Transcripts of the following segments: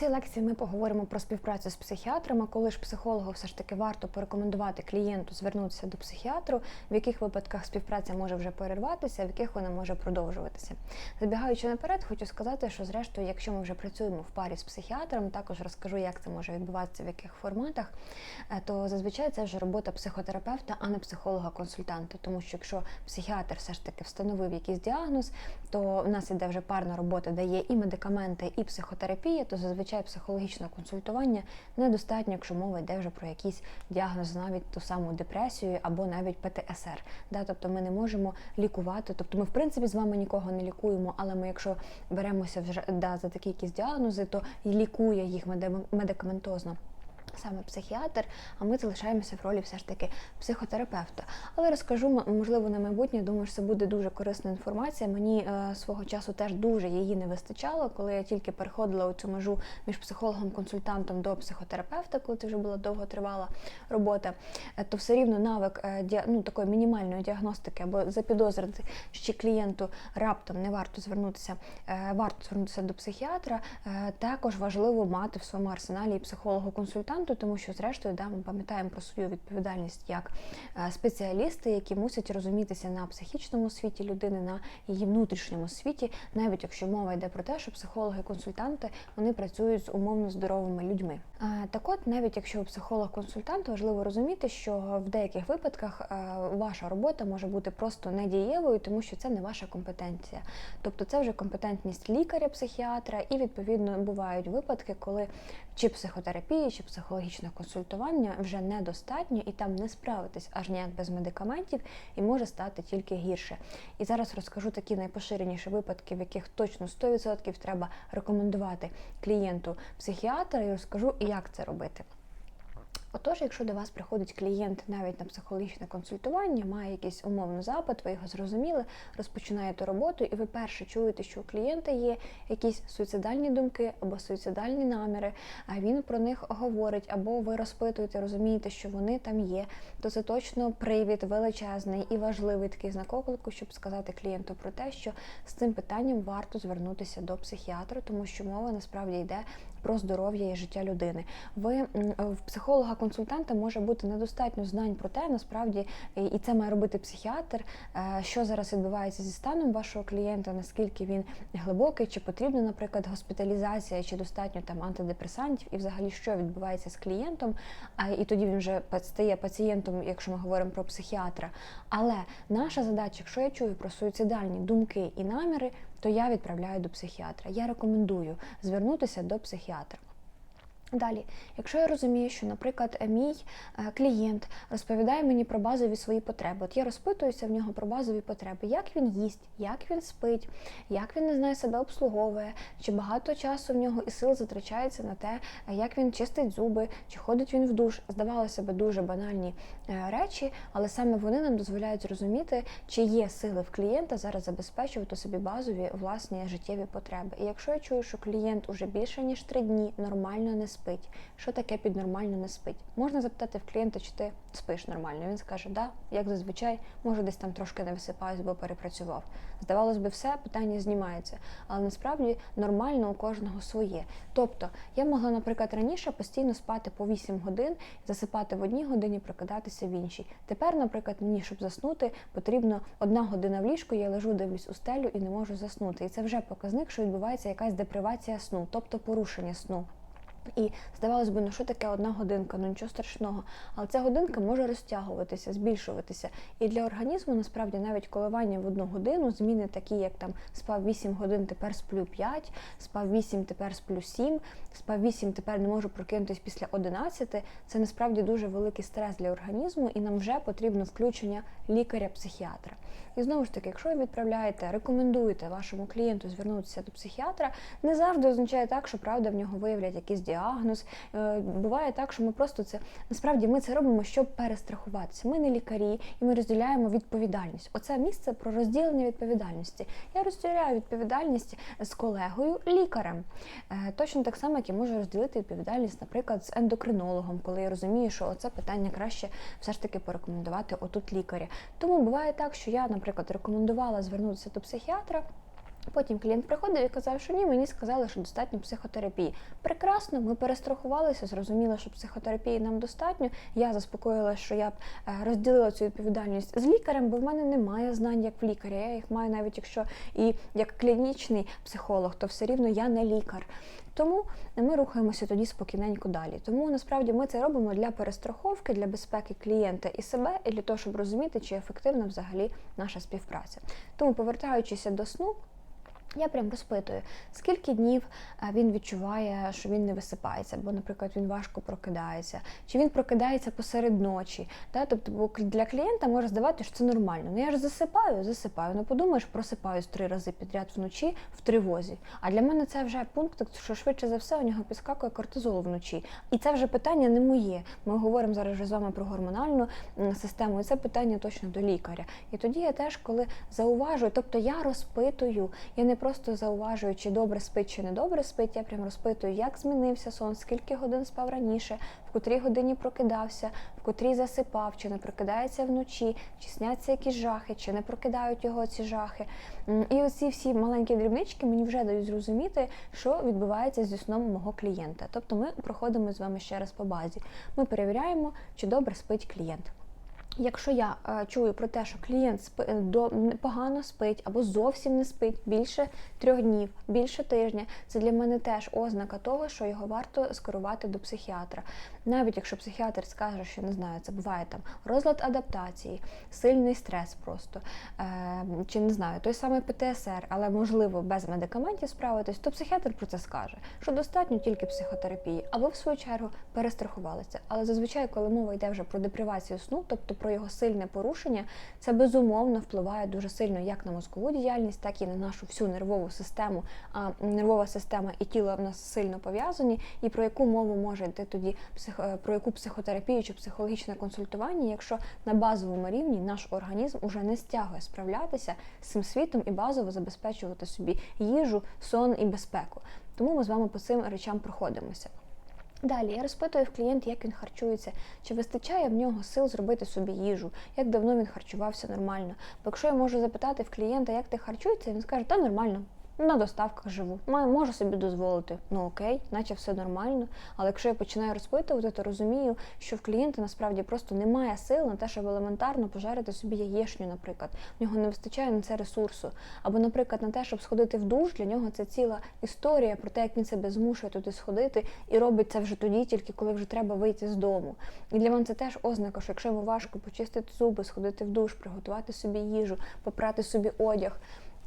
цій лекції ми поговоримо про співпрацю з психіатрами, коли ж психологу все ж таки варто порекомендувати клієнту звернутися до психіатру, в яких випадках співпраця може вже перерватися, в яких вона може продовжуватися. Забігаючи наперед, хочу сказати, що зрештою, якщо ми вже працюємо в парі з психіатром, також розкажу, як це може відбуватися, в яких форматах, е, то зазвичай це вже робота психотерапевта, а не психолога-консультанта. Тому що якщо психіатр все ж таки встановив якийсь діагноз, то в нас іде вже парна робота, де є і медикаменти, і психотерапія, то зазвичай психологічного консультування недостатньо, якщо мова йде вже про якийсь діагноз, навіть ту саму депресію або навіть ПТСР. Да? Тобто ми не можемо лікувати. Тобто ми, в принципі, з вами нікого не лікуємо, але ми, якщо беремося вже да, за такі якісь діагнози, то і лікує їх меди- медикаментозно. Саме психіатр, а ми залишаємося в ролі все ж таки психотерапевта. Але розкажу, можливо, на майбутнє, думаю, що це буде дуже корисна інформація. Мені е, свого часу теж дуже її не вистачало, коли я тільки переходила у цю межу між психологом-консультантом до психотерапевта, коли це вже була довготривала робота, е, то все рівно навик е, діа- ну, такої мінімальної діагностики або запідозрити, що клієнту раптом не варто звернутися, е, варто звернутися до психіатра. е, Також важливо мати в своєму арсеналі і психолога-консультанту, тому що, зрештою, да, ми пам'ятаємо про свою відповідальність як е, спеціалісти, які мусять розумітися на психічному світі людини, на її внутрішньому світі, навіть якщо мова йде про те, що психологи-консультанти вони працюють з умовно здоровими людьми. Е, Так от, навіть якщо психолог-консультант, важливо розуміти, що в деяких випадках е, ваша робота може бути просто недієвою, тому що це не ваша компетенція. Тобто це вже компетентність лікаря-психіатра, і відповідно бувають випадки, коли чи психотерапії, чи психологічне консультування вже недостатньо, і там не справитись аж ніяк без медикаментів, і може стати тільки гірше. І зараз розкажу такі найпоширеніші випадки, в яких точно 100% треба рекомендувати клієнту психіатра, і розкажу, як це робити. Отож, якщо до вас приходить клієнт навіть на психологічне консультування, має якийсь умовний запит, ви його зрозуміли, розпочинаєте роботу, і ви перше чуєте, що у клієнта є якісь суїцидальні думки або суїцидальні наміри, а він про них говорить, або ви розпитуєте, розумієте, що вони там є, то це точно привід величезний і важливий такий знак оклику, щоб сказати клієнту про те, що з цим питанням варто звернутися до психіатра, тому що мова насправді йде про здоров'я і життя людини. Ви в психолога-консультанта може бути недостатньо знань про те, насправді, і це має робити психіатр, е, що зараз відбувається зі станом вашого клієнта, наскільки він глибокий, чи потрібна, наприклад, госпіталізація, чи достатньо там антидепресантів, і взагалі що відбувається з клієнтом. І тоді він вже стає пацієнтом, якщо ми говоримо про психіатра. Але наша задача, якщо я чую про суїцидальні думки і наміри, то я відправляю до психіатра. Я рекомендую звернутися до психіатра. Далі, якщо я розумію, що, наприклад, мій е, клієнт розповідає мені про базові свої потреби, от я розпитуюся в нього про базові потреби, як він їсть, як він спить, як він не знає себе обслуговує, чи багато часу в нього і сил затрачається на те, е, як він чистить зуби, чи ходить він в душ. Здавалося би, дуже банальні е, речі, але саме вони нам дозволяють зрозуміти, чи є сили в клієнта зараз забезпечувати собі базові власні життєві потреби. І якщо я чую, що клієнт уже більше ніж три дні нормально не спить, що таке під нормально не спить? Можна запитати в клієнта, чи ти спиш нормально. Він скаже, да, як зазвичай, може десь там трошки не висипаюсь, бо перепрацював. Здавалось би, все питання знімається, але насправді нормально у кожного своє. Тобто я могла, наприклад, раніше постійно спати по 8 годин, засипати в одній годині, прокидатися в іншій. Тепер, наприклад, мені, щоб заснути, потрібно одна година в ліжку, я лежу, дивлюсь у стелю і не можу заснути. І це вже показник, що відбувається якась депривація сну, тобто порушення сну. І здавалось би, ну що таке одна годинка, ну нічого страшного. Але ця годинка може розтягуватися, збільшуватися. І для організму насправді навіть коливання в одну годину, зміни такі, як там спав 8 годин, тепер сплю 5, спав 8, тепер сплю 7, спав 8, тепер не можу прокинутись після 11. Це насправді дуже великий стрес для організму, і нам вже потрібно включення лікаря-психіатра. І знову ж таки, якщо ви відправляєте, рекомендуєте вашому клієнту звернутися до психіатра, не завжди означає так, що правда в нього виявлять якийсь діагноз. Е, Буває так, що ми просто це насправді ми це робимо, щоб перестрахуватися. Ми не лікарі, і ми розділяємо відповідальність. Оце місце про розділення відповідальності. Я розділяю відповідальність з колегою лікарем. Е, Точно так само, як я можу розділити відповідальність, наприклад, з ендокринологом, коли я розумію, що це питання краще все ж таки порекомендувати отут лікаря. Тому буває так, що я, наприклад, рекомендувала звернутися до психіатра. Потім клієнт приходив і казав, що ні, мені сказали, що достатньо психотерапії. Прекрасно, ми перестрахувалися, зрозуміли, що психотерапії нам достатньо. Я заспокоїла, що я б е, розділила цю відповідальність з лікарем, бо в мене немає знань як в лікаря. Я їх маю навіть якщо і як клінічний психолог, то все рівно я не лікар. Тому ми рухаємося тоді спокійненько далі. Тому насправді ми це робимо для перестраховки, для безпеки клієнта і себе, і для того, щоб розуміти, чи ефективна взагалі наша співпраця. Тому, повертаючись до сну. Я прям розпитую, скільки днів е, він відчуває, що він не висипається, бо, наприклад, він важко прокидається, чи він прокидається посеред ночі. Да? Тобто, для клієнта може здавати, що це нормально. Ну я ж засипаю, засипаю. Ну подумаєш, просипаюсь три рази підряд вночі в тривозі. А для мене це вже пункт, що швидше за все у нього підскакує кортизол вночі. І це вже питання не моє. Ми говоримо зараз вже з вами про гормональну систему, і це питання точно до лікаря. І тоді я теж, коли зауважую, тобто я розпитую, я не просто зауважую, чи добре спить, чи не добре спить. Я прям розпитую, як змінився сон, скільки годин спав раніше, в котрій годині прокидався, в котрій засипав, чи не прокидається вночі, чи сняться якісь жахи, чи не прокидають його ці жахи. І оці всі маленькі дрібнички мені вже дають зрозуміти, що відбувається зі сном мого клієнта. Тобто ми проходимо з вами ще раз по базі. Ми перевіряємо, чи добре спить клієнт. Якщо я е, чую про те, що клієнт спи, е, до, погано спить або зовсім не спить більше трьох днів, більше тижня, це для мене теж ознака того, що його варто скерувати до психіатра. Навіть якщо психіатр скаже, що не знаю, це буває там розлад адаптації, сильний стрес просто, е, чи не знаю, той самий ПТСР, але можливо без медикаментів справитись, то психіатр про це скаже, що достатньо тільки психотерапії, або в свою чергу перестрахувалися. Але зазвичай, коли мова йде вже про депривацію сну, тобто про його сильне порушення, це безумовно впливає дуже сильно як на мозкову діяльність, так і на нашу всю нервову систему. А нервова система і тіло в нас сильно пов'язані. І про яку мову може йти тоді е, про яку психотерапію чи психологічне консультування, якщо на базовому рівні наш організм уже не стягує справлятися з цим світом і базово забезпечувати собі їжу, сон і безпеку. Тому ми з вами по цим речам проходимося. Далі я розпитую в клієнта, як він харчується, чи вистачає в нього сил зробити собі їжу, як давно він харчувався нормально. Бо якщо я можу запитати в клієнта, як ти харчується, він скаже, та нормально, на доставках живу. Можу собі дозволити. Ну окей, наче все нормально. Але якщо я починаю розпитувати, то розумію, що в клієнта насправді просто немає сил на те, щоб елементарно пожарити собі яєчню, наприклад. В нього не вистачає на це ресурсу. Або, наприклад, на те, щоб сходити в душ, для нього це ціла історія про те, як він себе змушує туди сходити, і робить це вже тоді, тільки коли вже треба вийти з дому. І для мене це теж ознака, що якщо йому важко почистити зуби, сходити в душ, приготувати собі їжу, попрати собі одяг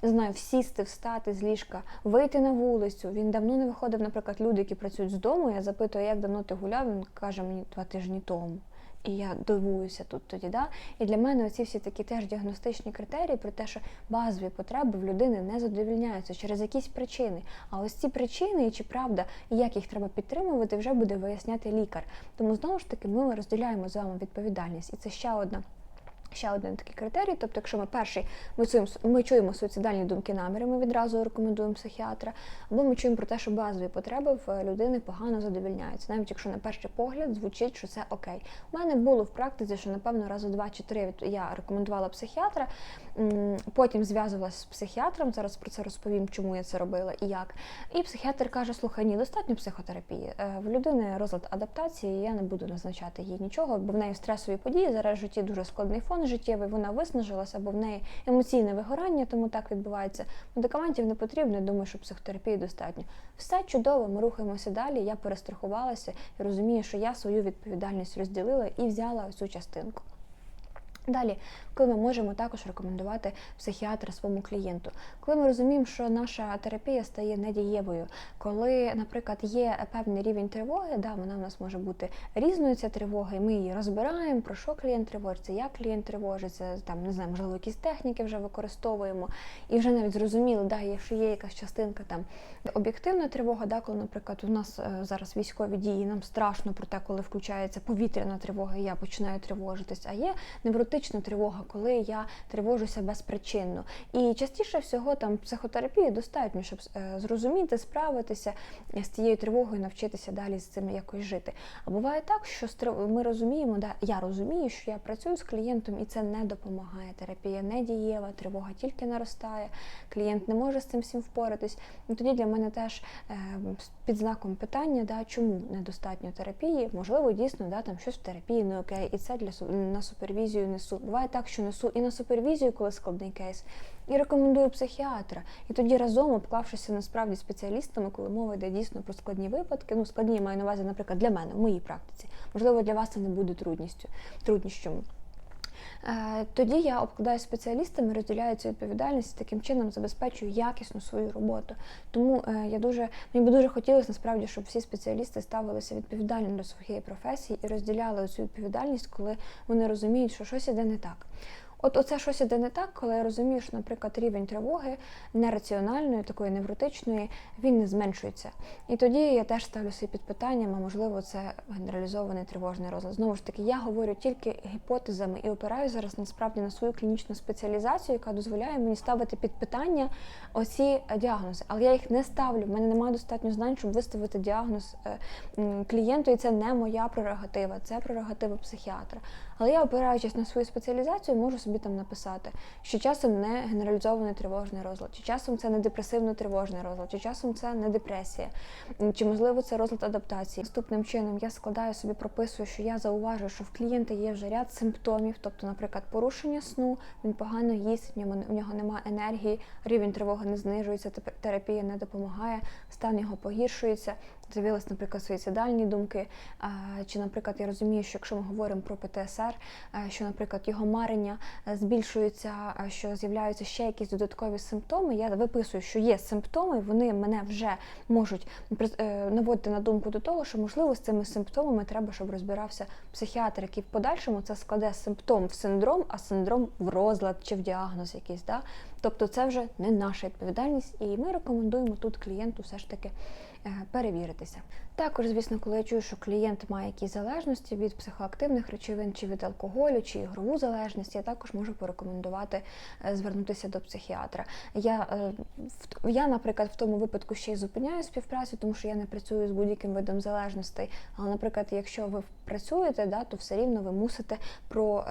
не знаю, всісти, встати з ліжка, вийти на вулицю. Він давно не виходив, наприклад, люди, які працюють з дому. Я запитую, як давно ти гуляв. Він каже мені два тижні тому. І я дивуюся тут тоді. Да? І для мене оці всі такі теж діагностичні критерії про те, що базові потреби в людини не задовільняються через якісь причини. А ось ці причини, і чи правда, і як їх треба підтримувати, вже буде виясняти лікар. Тому знову ж таки ми розділяємо з вами відповідальність. І це ще одна. Ще один такий критерій, тобто, якщо ми перший ми чуємо, ми чуємо суїцидальні думки наміри, ми відразу рекомендуємо психіатра, або ми чуємо про те, що базові потреби в людини погано задовільняються, навіть якщо на перший погляд звучить, що це окей. У мене було в практиці, що напевно разу два чи три я рекомендувала психіатра, потім зв'язувалася з психіатром. Зараз про це розповім, чому я це робила і як. І психіатр каже: слухай, ні, достатньо психотерапії. Е, в людини розлад адаптації, я не буду назначати їй нічого, бо в неї стресові події зараз в житті дуже складний фон життєвий, вона виснажилася, або в неї емоційне вигорання, тому так відбувається. Медикаментів не потрібно, я думаю, що психотерапії достатньо. Все чудово, ми рухаємося далі. Я перестрахувалася і розумію, що я свою відповідальність розділила і взяла цю частинку. Далі, коли ми можемо також рекомендувати психіатра своєму клієнту, коли ми розуміємо, що наша терапія стає недієвою, коли, наприклад, є певний рівень тривоги, да, вона в нас може бути різною ця тривога, і ми її розбираємо, про що клієнт тривожиться, як клієнт тривожиться, там не знаю, можливо, якісь техніки вже використовуємо, і вже навіть зрозуміли, да, якщо є якась частинка там об'єктивна тривога, да, коли, наприклад, у нас е, зараз військові дії, нам страшно про те, коли включається повітряна тривога, і я починаю тривожитись, а є невротична невротична тривога, коли я тривожуся безпричинно. І частіше всього там психотерапії достатньо, щоб е, зрозуміти, справитися з цією тривогою, навчитися далі з цим якось жити. А буває так, що ми розуміємо, да, я розумію, що я працюю з клієнтом, і це не допомагає. Терапія не дієва, тривога тільки наростає, клієнт не може з цим всім впоратись. І тоді для мене теж е, під знаком питання, да, чому недостатньо терапії, можливо, дійсно да, там щось в терапії не окей, і це для на супервізію несу. Буває так, що несу і на супервізію, коли складний кейс, і рекомендую психіатра. І тоді разом, обклавшися насправді спеціалістами, коли мова йде дійсно про складні випадки. Ну, складні я маю на увазі, наприклад, для мене в моїй практиці. Можливо, для вас це не буде трудністю труднощами. Е, тоді я обкладаю спеціалістами, розділяю цю відповідальність таким чином забезпечую якісну свою роботу. Тому е, я дуже мені би дуже хотілося насправді, щоб всі спеціалісти ставилися відповідально до своєї професії і розділяли цю відповідальність, коли вони розуміють, що щось іде не так. От оце щось іде не так, коли я розумію, що, наприклад, рівень тривоги нераціональної, такої невротичної, він не зменшується. І тоді я теж ставлю собі під питанням, а можливо, це генералізований тривожний розлад. Знову ж таки, я говорю тільки гіпотезами і опираю зараз насправді на свою клінічну спеціалізацію, яка дозволяє мені ставити під питання оці діагнози. Але я їх не ставлю. В мене немає достатньо знань, щоб виставити діагноз е, клієнту, і це не моя прерогатива, це прерогатива психіатра. Але я, опираючись на свою спеціалізацію, можу собі там написати, що часом не генералізований тривожний розлад, чи часом це не депресивно-тривожний розлад, чи часом це не депресія, чи можливо це розлад адаптації. Наступним чином я складаю собі, прописую, що я зауважую, що в клієнта є вже ряд симптомів, тобто, наприклад, порушення сну, він погано їсть, в нього немає енергії, рівень тривоги не знижується, терапія не допомагає, стан його погіршується з'явилися, наприклад, суїцидальні думки. Чи, наприклад, я розумію, що якщо ми говоримо про ПТСР, що, наприклад, його марення е, збільшується, що з'являються ще якісь додаткові симптоми, я виписую, що є симптоми, вони мене вже можуть е, наводити на думку до того, що можливо з цими симптомами треба, щоб розбирався психіатр, який в подальшому це складе симптом в синдром, а синдром в розлад чи в діагноз якийсь. Да? Тобто це вже не наша відповідальність, і ми рекомендуємо тут клієнту все ж таки. Е, перевіритися. Також, звісно, коли я чую, що клієнт має якісь залежності від психоактивних речовин, чи від алкоголю, чи ігрову залежність, я також можу порекомендувати е, звернутися до психіатра. Я, е, я, наприклад, в тому випадку ще й зупиняю співпрацю, тому що я не працюю з будь-яким видом залежностей. Але, наприклад, якщо ви працюєте, да, то все рівно ви мусите про,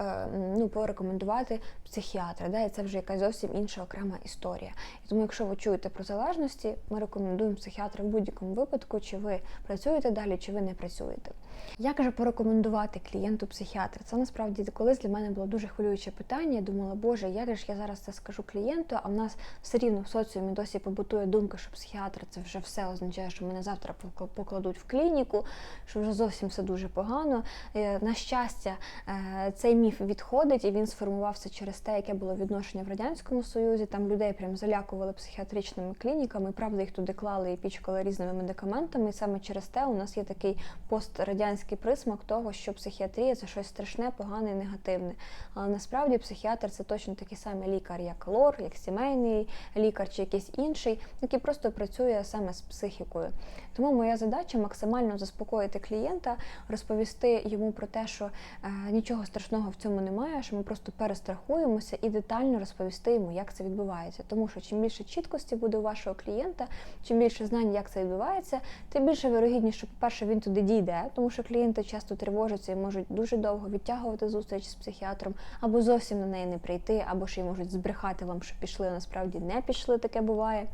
ну, порекомендувати психіатра. Да, І це вже якась зовсім інша окрема історія. І тому, якщо ви чуєте про залежності, ми рекомендуємо психіатра в будь-якому випадку, чи ви працюєте далі, чи ви не працюєте. Як же порекомендувати клієнту психіатра? Це насправді колись для мене було дуже хвилююче питання. Я думала, боже, як ж я зараз це скажу клієнту, а в нас все рівно в соціумі досі побутує думка, що психіатр це вже все означає, що мене завтра покладуть в клініку, що вже зовсім все дуже погано. Е, на щастя, е, цей міф відходить і він сформувався через те, яке було відношення в радянському союзі. Там людей прям залякували психіатричними клініками. Правда, їх туди клали і пічкали різними медикаментами. І саме через те у нас є такий пострадянський присмак того, що психіатрія це щось страшне, погане і негативне. Але насправді психіатр це точно такий самий лікар, як лор, як сімейний лікар чи якийсь інший, який просто працює саме з психікою. Тому моя задача максимально заспокоїти клієнта, розповісти йому про те, що е, нічого страшного в цьому немає, що ми просто перестрахуємося і детально розповісти йому, як це відбувається. Тому що чим більше чіткості буде у вашого клієнта, чим більше знань, як це відбувається, тим більше вирогідніше, що, по-перше, він туди дійде, тому що клієнти часто тривожаться і можуть дуже довго відтягувати зустріч з психіатром, або зовсім на неї не прийти, або ще й можуть збрехати вам, що пішли, а насправді не пішли, таке буває.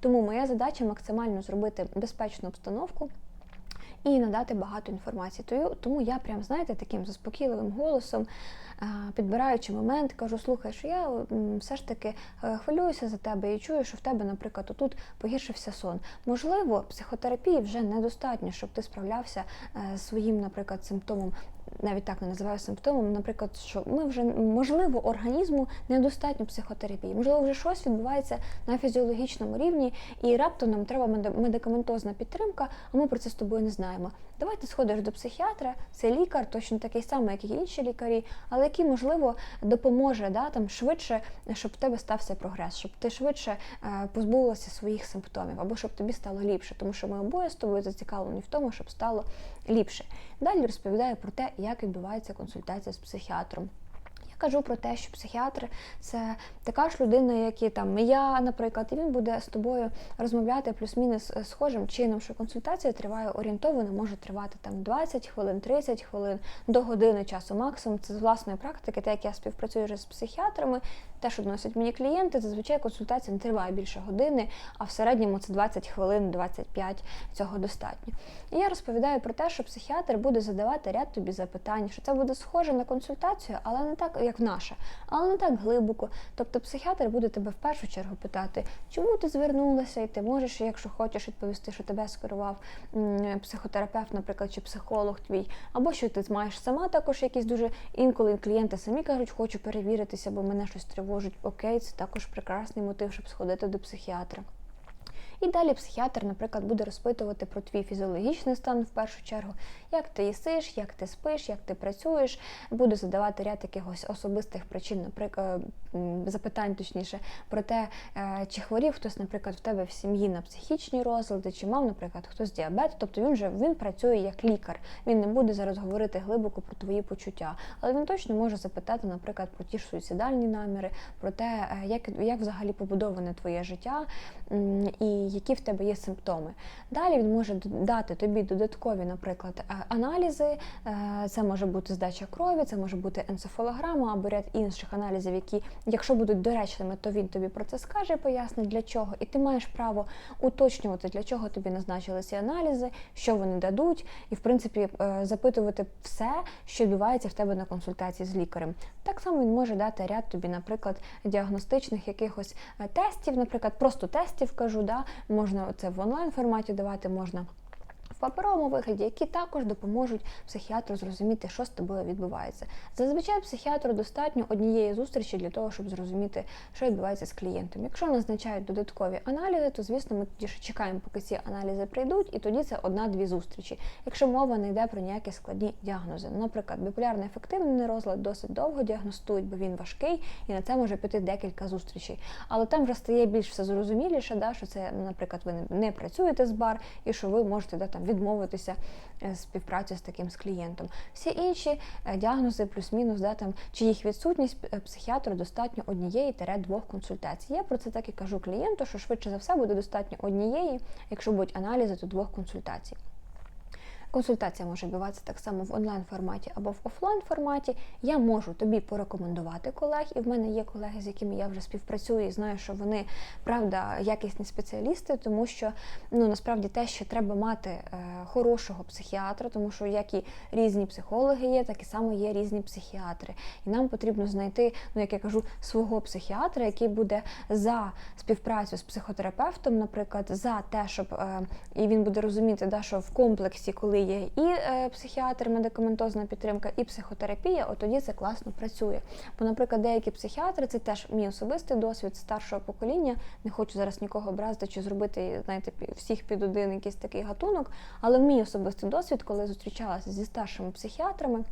Тому моя задача максимально зробити безпечну обстановку. І надати багато інформації. Тому я прям, знаєте, таким заспокійливим голосом, підбираючи момент, кажу, слухай, що я все ж таки е, хвилююся за тебе і чую, що в тебе, наприклад, отут погіршився сон. Можливо, психотерапії вже недостатньо, щоб ти справлявся з е, своїм, наприклад, симптомом навіть так не називаю симптомом, наприклад, що ми вже можливо організму недостатньо психотерапії, можливо, вже щось відбувається на фізіологічному рівні, і раптом нам треба медикаментозна підтримка, а ми про це з тобою не знаємо. Давайте сходиш до психіатра, це лікар, точно такий самий, як і інші лікарі, але який, можливо, допоможе да, там швидше, щоб в тебе стався прогрес, щоб ти швидше е, позбулася своїх симптомів, або щоб тобі стало ліпше, тому що ми обоє з тобою зацікавлені в тому, щоб стало ліпше. Далі розповідаю про те, як відбувається консультація з психіатром Я кажу про те, що психіатр це така ж людина, як і там я, наприклад, і він буде з тобою розмовляти плюс-мінус е, схожим чином, що консультація триває орієнтовано, може тривати там 20 хвилин, 30 хвилин до години часу максимум. Це з власної практики, те, як я співпрацюю вже з психіатрами, те, що доносять мені клієнти, зазвичай консультація не триває більше години, а в середньому це 20 хвилин, 25 цього достатньо. І я розповідаю про те, що психіатр буде задавати ряд тобі запитань, що це буде схоже на консультацію, але не так, як наша, але не так глибоко. Тобто психіатр буде тебе в першу чергу питати, чому ти звернулася, і ти можеш, якщо хочеш, відповісти, що тебе скерував психотерапевт, наприклад, чи психолог твій, або що ти маєш сама також якісь дуже інколи клієнти самі кажуть, хочу перевіритися, бо мене щось тривожить. Окей, це також прекрасний мотив, щоб сходити до психіатра. І далі психіатр, наприклад, буде розпитувати про твій фізіологічний стан в першу чергу, як ти їсиш, як ти спиш, як ти працюєш, буде задавати ряд якихось особистих причин, наприклад, запитань точніше, про те, е, чи хворів хтось, наприклад, в тебе в сім'ї на психічні розлади, чи мав, наприклад, хтось діабет. Тобто він вже він працює як лікар. Він не буде зараз говорити глибоко про твої почуття, але він точно може запитати, наприклад, про ті ж суїцидальні наміри, про те, е, як, як взагалі побудоване твоє життя м, які в тебе є симптоми. Далі він може дати тобі додаткові, наприклад, е, аналізи. Е, Це може бути здача крові, це може бути енцефалограма або ряд інших аналізів, які, якщо будуть доречними, то він тобі про це скаже, пояснить для чого. І ти маєш право уточнювати, для чого тобі назначили ці аналізи, що вони дадуть, і в принципі е, запитувати все, що відбувається в тебе на консультації з лікарем. Так само він може дати ряд тобі, наприклад, діагностичних якихось тестів, наприклад, просто тестів кажу, да, можна це в онлайн форматі давати, можна. В паперовому вигляді, які також допоможуть психіатру зрозуміти, що з тобою відбувається. Зазвичай психіатру достатньо однієї зустрічі для того, щоб зрозуміти, що відбувається з клієнтом. Якщо назначають додаткові аналізи, то звісно ми тоді ще чекаємо, поки ці аналізи прийдуть, і тоді це одна-дві зустрічі. Якщо мова не йде про ніякі складні діагнози, наприклад, біполярний ефективний розлад досить довго діагностують, бо він важкий, і на це може піти декілька зустрічей. Але там вже стає більш все зрозуміліше, да, що це, наприклад, ви не, не працюєте з бар, і що ви можете да, там відмовитися е, співпраці з таким з клієнтом. Всі інші е, діагнози, плюс-мінус, да, там, чи їх відсутність е, психіатру достатньо однієї тере двох консультацій. Я про це так і кажу клієнту, що швидше за все буде достатньо однієї, якщо будуть аналізи, то двох консультацій. Консультація може відбуватися так само в онлайн форматі або в офлайн форматі. Я можу тобі порекомендувати колег, і в мене є колеги, з якими я вже співпрацюю і знаю, що вони правда якісні спеціалісти, тому що ну насправді те, що треба мати е, хорошого психіатра, тому що як і різні психологи є, так і само є різні психіатри. І нам потрібно знайти, ну як я кажу, свого психіатра, який буде за співпрацю з психотерапевтом, наприклад, за те, щоб е, і він буде розуміти, да, що в комплексі, коли є і е, психіатр, медикаментозна підтримка, і психотерапія, от тоді це класно працює. Бо, наприклад, деякі психіатри, це теж мій особистий досвід старшого покоління. Не хочу зараз нікого образити чи зробити, знаєте, всіх під один якийсь такий гатунок. Але мій особистий досвід, коли зустрічалася зі старшими психіатрами.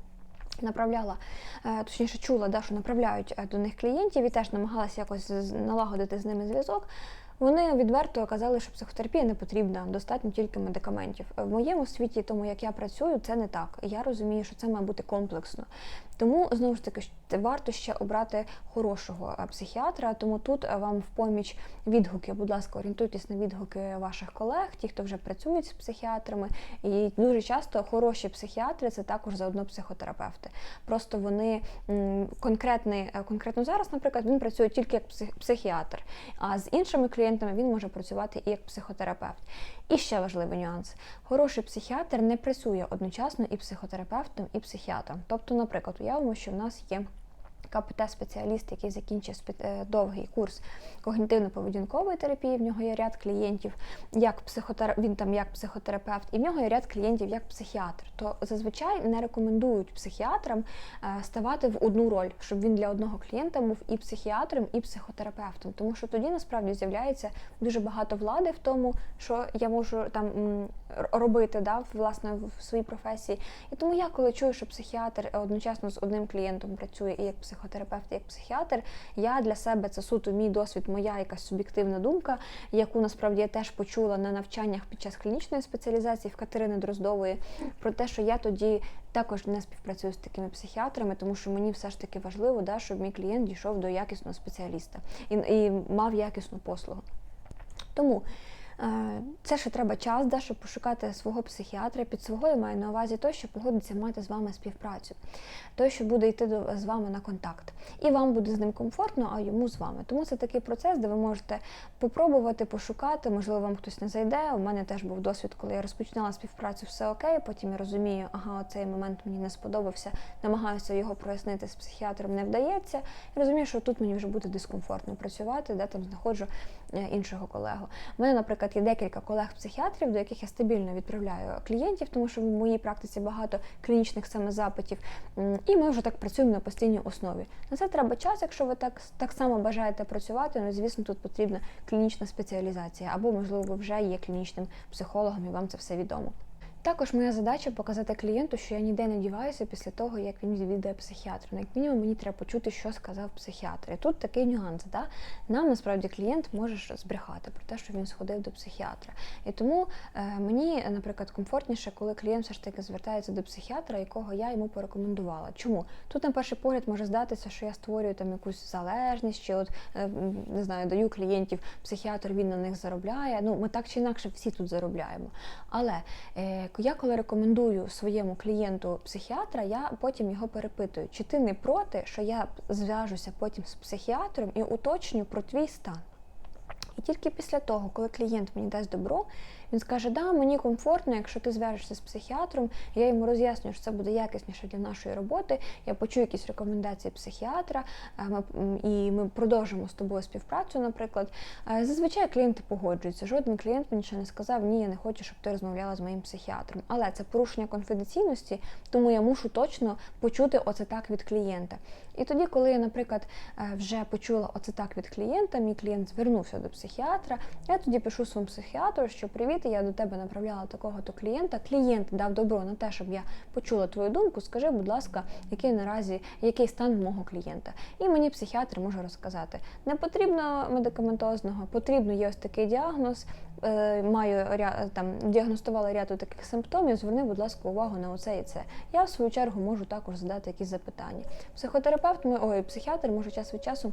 Направляла, е, точніше чула, да, що направляють е, до них клієнтів і теж намагалася якось налагодити з ними зв'язок. Вони відверто казали, що психотерапія не потрібна, достатньо тільки медикаментів. В моєму світі, тому як я працюю, це не так. Я розумію, що це має бути комплексно. Тому знову ж таки варто ще обрати хорошого психіатра. Тому тут вам в поміч відгуки. Будь ласка, орієнтуйтесь на відгуки ваших колег, ті, хто вже працюють з психіатрами. І дуже часто хороші психіатри це також заодно психотерапевти. Просто вони конкретний, конкретно зараз, наприклад, він працює тільки як психіатр, а з іншими клієнтами він може працювати і як психотерапевт. І ще важливий нюанс: хороший психіатр не працює одночасно і психотерапевтом, і психіатром. Тобто, наприклад, уявимо, що в нас є. КПТ-спеціаліст, який закінчив довгий курс когнітивно-поведінкової терапії, в нього є ряд клієнтів, як психотер... він там як психотерапевт, і в нього є ряд клієнтів як психіатр. То зазвичай не рекомендують психіатрам ставати в одну роль, щоб він для одного клієнта був і психіатром, і психотерапевтом. Тому що тоді насправді з'являється дуже багато влади в тому, що я можу там робити да, власне в своїй професії. І тому я, коли чую, що психіатр одночасно з одним клієнтом працює і як психотерапевт, психотерапевт, як психіатр. Я для себе це суто мій досвід, моя якась суб'єктивна думка, яку насправді я теж почула на навчаннях під час клінічної спеціалізації в Катерини Дроздової, про те, що я тоді також не співпрацюю з такими психіатрами, тому що мені все ж таки важливо, да, щоб мій клієнт дійшов до якісного спеціаліста і, і мав якісну послугу. Тому це ще треба час, да, щоб пошукати свого психіатра. Під свого я маю на увазі той, що погодиться мати з вами співпрацю, той, що буде йти до, з вами на контакт. І вам буде з ним комфортно, а йому з вами. Тому це такий процес, де ви можете попробувати, пошукати, можливо, вам хтось не зайде. У мене теж був досвід, коли я розпочинала співпрацю, все окей, потім я розумію, ага, цей момент мені не сподобався, намагаюся його прояснити з психіатром, не вдається. І розумію, що тут мені вже буде дискомфортно працювати, де там знаходжу е, іншого колегу. У мене, наприклад, є декілька колег-психіатрів, до яких я стабільно відправляю клієнтів, тому що в моїй практиці багато клінічних саме запитів. І ми вже так працюємо на постійній основі. На це треба час, якщо ви так, так само бажаєте працювати. Ну, звісно, тут потрібна клінічна спеціалізація, або, можливо, ви вже є клінічним психологом і вам це все відомо. Також моя задача показати клієнту, що я ніде не діваюся після того, як він відвідає психіатра. Ну, як мінімум, мені треба почути, що сказав психіатр. І тут такий нюанс. Да? Нам насправді клієнт може збрехати про те, що він сходив до психіатра. І тому е, мені, наприклад, комфортніше, коли клієнт все ж таки звертається до психіатра, якого я йому порекомендувала. Чому? Тут, на перший погляд, може здатися, що я створюю там якусь залежність, чи от е, не знаю, даю клієнтів психіатр, він на них заробляє. Ну, ми так чи інакше всі тут заробляємо. Але е, я коли рекомендую своєму клієнту психіатра, я потім його перепитую, чи ти не проти, що я зв'яжуся потім з психіатром і уточню про твій стан. І тільки після того, коли клієнт мені дасть добро, він скаже, да, мені комфортно, якщо ти зв'яжешся з психіатром, я йому роз'яснюю, що це буде якісніше для нашої роботи. Я почую якісь рекомендації психіатра, е, і ми продовжимо з тобою співпрацю, наприклад. Е, Зазвичай клієнти погоджуються. Жоден клієнт мені ще не сказав, ні, я не хочу, щоб ти розмовляла з моїм психіатром. Але це порушення конфіденційності, тому я мушу точно почути оце так від клієнта. І тоді, коли я, наприклад, е, вже почула оце так від клієнта, мій клієнт звернувся до психіатра, я тоді пишу своєму психіатру, що привіт, я до тебе направляла такого-то клієнта. Клієнт дав добро на те, щоб я почула твою думку. Скажи, будь ласка, який наразі який стан мого клієнта. І мені психіатр може розказати: не потрібно медикаментозного, потрібно є ось такий діагноз. е, Маю там діагностувала ряд таких симптомів. Зверни, будь ласка, увагу на оце і це. Я в свою чергу можу також задати якісь запитання. Психотерапевт, ой, психіатр може час від часу.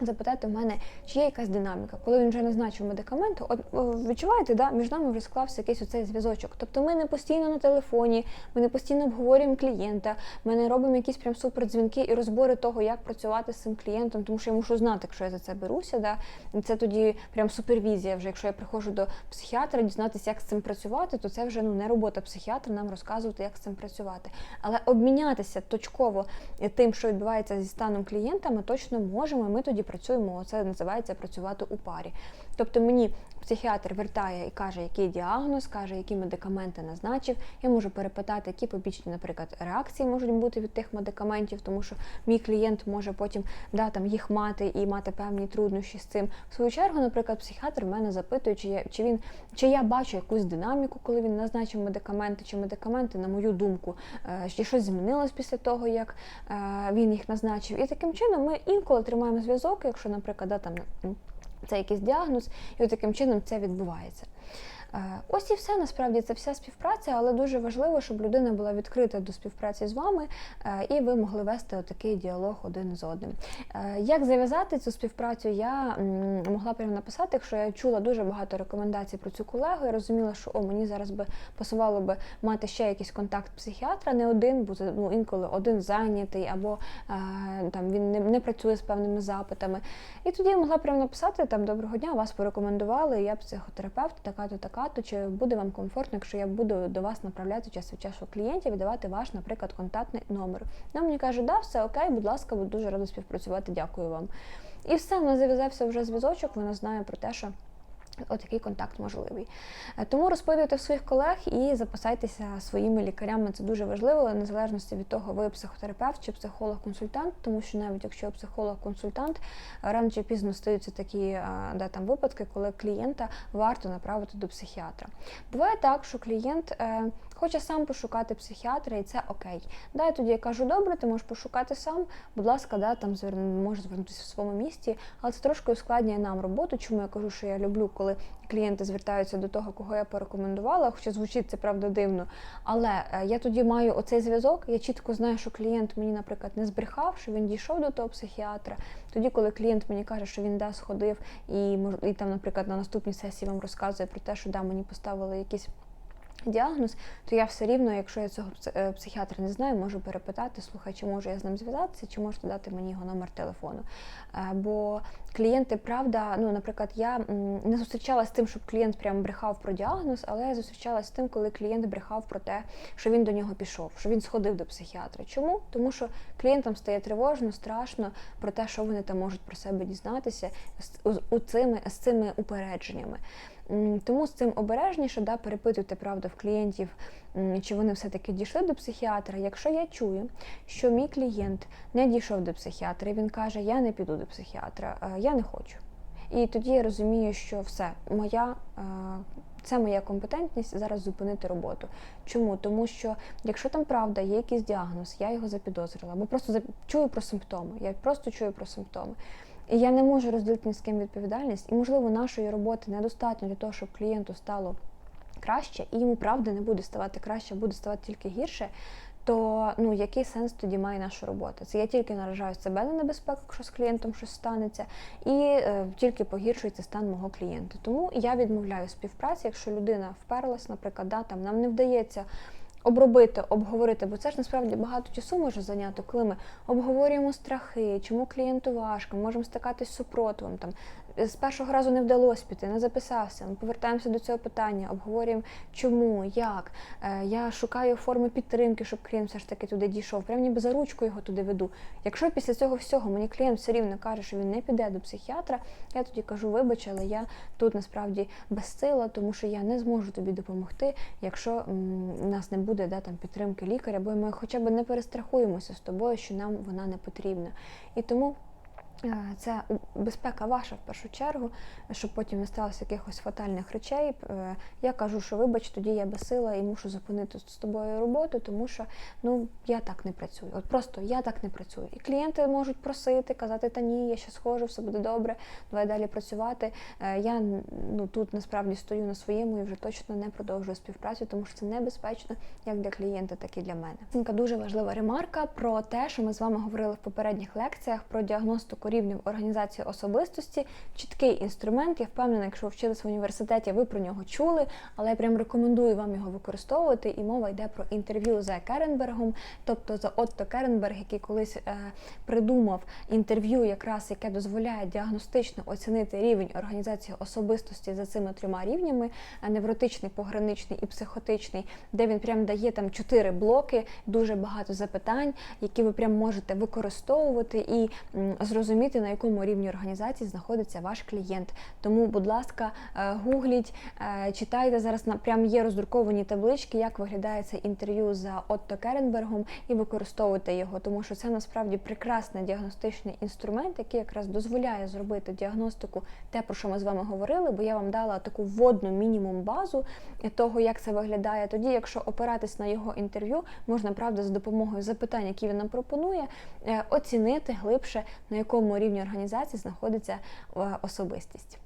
Запитати в мене, чи є якась динаміка, коли він вже назначив медикаменти. От відчуваєте, да, між нами вже склався якийсь оцей зв'язочок. Тобто ми не постійно на телефоні, ми не постійно обговорюємо клієнта, ми не робимо якісь прям супердзвінки і розбори того, як працювати з цим клієнтом, тому що я мушу знати, якщо я за це беруся. Да, це тоді прям супервізія. Вже якщо я приходжу до психіатра, дізнатися, як з цим працювати, то це вже ну не робота психіатра нам розказувати, як з цим працювати. Але обмінятися точково тим, що відбувається зі станом клієнта, ми точно можемо. і Ми тоді працюємо. Це називається працювати у парі. Тобто мені психіатр вертає і каже, який діагноз, каже, які медикаменти назначив. Я можу перепитати, які побічні, наприклад, реакції можуть бути від тих медикаментів, тому що мій клієнт може потім да, там, їх мати і мати певні труднощі з цим. В свою чергу, наприклад, психіатр мене запитує, чи я, чи він чи я бачу якусь динаміку, коли він назначив медикаменти, чи медикаменти, на мою думку, е, чи щось змінилось після того, як е, він їх назначив. І таким чином ми інколи тримаємо зв'язок, якщо, наприклад, да, там. Це якийсь діагноз, і таким чином це відбувається. Е, Ось і все насправді це вся співпраця, але дуже важливо, щоб людина була відкрита до співпраці з вами, е, і ви могли вести отакий діалог один з одним. Е, Як зав'язати цю співпрацю, я могла прямо написати, якщо я чула дуже багато рекомендацій про цю колегу, я розуміла, що о, мені зараз би пасувало би мати ще якийсь контакт психіатра, не один, бо ну, інколи один зайнятий, або там він не, не працює з певними запитами. І тоді я могла прямо написати там доброго дня, вас порекомендували, я психотерапевт, така-то, така-то, чи буде вам комфортно, якщо я буду до вас направляти час від часу клієнтів і давати ваш, наприклад, контактний номер. Вона мені каже, да, все окей, будь ласка, буду дуже рада співпрацювати, дякую вам. І все, вона зав'язався вже зв'язочок, вона знає про те, що. Отакий контакт можливий. Е, Тому розпитуйте своїх колег і записайтеся своїми лікарями. Це дуже важливо, незалежності від того, ви психотерапевт чи психолог-консультант, тому що навіть якщо психолог-консультант, рано чи пізно стаються такі де там випадки, коли клієнта варто направити до психіатра. Буває так, що клієнт е, хоче сам пошукати психіатра, і це окей. Да, я тоді я кажу, добре, ти можеш пошукати сам, будь ласка, да, там звер... можеш звернутися в своєму місті, але це трошки ускладнює нам роботу. Чому я кажу, що я люблю, коли клієнти звертаються до того, кого я порекомендувала, хоча звучить це правда дивно. Але е, я тоді маю оцей зв'язок, я чітко знаю, що клієнт мені, наприклад, не збрехав, що він дійшов до того психіатра. Тоді, коли клієнт мені каже, що він да, сходив, і і там, наприклад, на наступній сесії вам розказує про те, що да, мені поставили якісь діагноз, то я все рівно, якщо я цього е, психіатра не знаю, можу перепитати, слухай, чи можу я з ним зв'язатися, чи можете дати мені його номер телефону. Е, Бо клієнти, правда, ну, наприклад, я не зустрічалася з тим, щоб клієнт прямо брехав про діагноз, але я зустрічалася з тим, коли клієнт брехав про те, що він до нього пішов, що він сходив до психіатра. Чому? Тому що клієнтам стає тривожно, страшно про те, що вони там можуть про себе дізнатися з, з, цими, з цими упередженнями. Тому з цим обережніше да, перепитуйте правда в клієнтів, чи вони все-таки дійшли до психіатра. Якщо я чую, що мій клієнт не дійшов до психіатра, і він каже, я не піду до психіатра, е, я не хочу. І тоді я розумію, що все, моя. е, Це моя компетентність зараз зупинити роботу. Чому? Тому що якщо там правда є якийсь діагноз, я його запідозрила, або просто чую про симптоми, я просто чую про симптоми. І я не можу розділити ні з ким відповідальність, і, можливо, нашої роботи недостатньо для того, щоб клієнту стало краще, і йому правда не буде ставати краще, буде ставати тільки гірше. То ну який сенс тоді має наша робота? Це я тільки наражаю себе на небезпеку, якщо з клієнтом щось станеться, і е, тільки погіршується стан мого клієнта. Тому я відмовляю співпраці, якщо людина вперлась, наприклад, да, там нам не вдається обробити, обговорити, бо це ж насправді багато часу може зайняти, коли ми обговорюємо страхи, чому клієнту важко, можемо стикатись з супротивом. Там з першого разу не вдалося піти, не записався. Ми повертаємося до цього питання, обговорюємо, чому, як. Е, Я шукаю форми підтримки, щоб клієнт все ж таки туди дійшов. Прям ніби за ручку його туди веду. Якщо після цього всього мені клієнт все рівно каже, що він не піде до психіатра, я тоді кажу, вибач, але я тут насправді безсила, тому що я не зможу тобі допомогти, якщо у нас не буде да, там, підтримки лікаря, бо ми хоча б не перестрахуємося з тобою, що нам вона не потрібна. І тому. Е, Це безпека ваша в першу чергу, щоб потім не сталося якихось фатальних речей. Е, Я кажу, що вибач, тоді я безсила і мушу зупинити з тобою роботу, тому що ну я так не працюю. От просто я так не працюю. І клієнти можуть просити, казати, та ні, я ще схожу, все буде добре, давай далі працювати. Е, Я ну тут насправді стою на своєму і вже точно не продовжую співпрацю, тому що це небезпечно як для клієнта, так і для мене. Дуже важлива ремарка про те, що ми з вами говорили в попередніх лекціях про діагностику рівнів організації особистості. Чіткий інструмент. Я впевнена, якщо ви вчились в університеті, ви про нього чули, але я прям рекомендую вам його використовувати. І мова йде про інтерв'ю за Керенбергом, тобто за Отто Керенберг, який колись е, придумав інтерв'ю, якраз яке дозволяє діагностично оцінити рівень організації особистості за цими трьома рівнями: е, невротичний, пограничний і психотичний, де він прям дає там чотири блоки, дуже багато запитань, які ви прям можете використовувати і м, зрозуміти, на якому рівні організації знаходиться ваш клієнт. Тому, будь ласка, е, гугліть, е, читайте зараз прям є роздруковані таблички, як виглядає це інтерв'ю за Отто Керенбергом, і використовуйте його, тому що це насправді прекрасний діагностичний інструмент, який якраз дозволяє зробити діагностику, те, про що ми з вами говорили, бо я вам дала таку вводну мінімум базу того, як це виглядає. Тоді, якщо опиратись на його інтерв'ю, можна правда за допомогою запитань, які він нам пропонує, е, оцінити глибше, на якому рівні організації знаходиться е, особистість.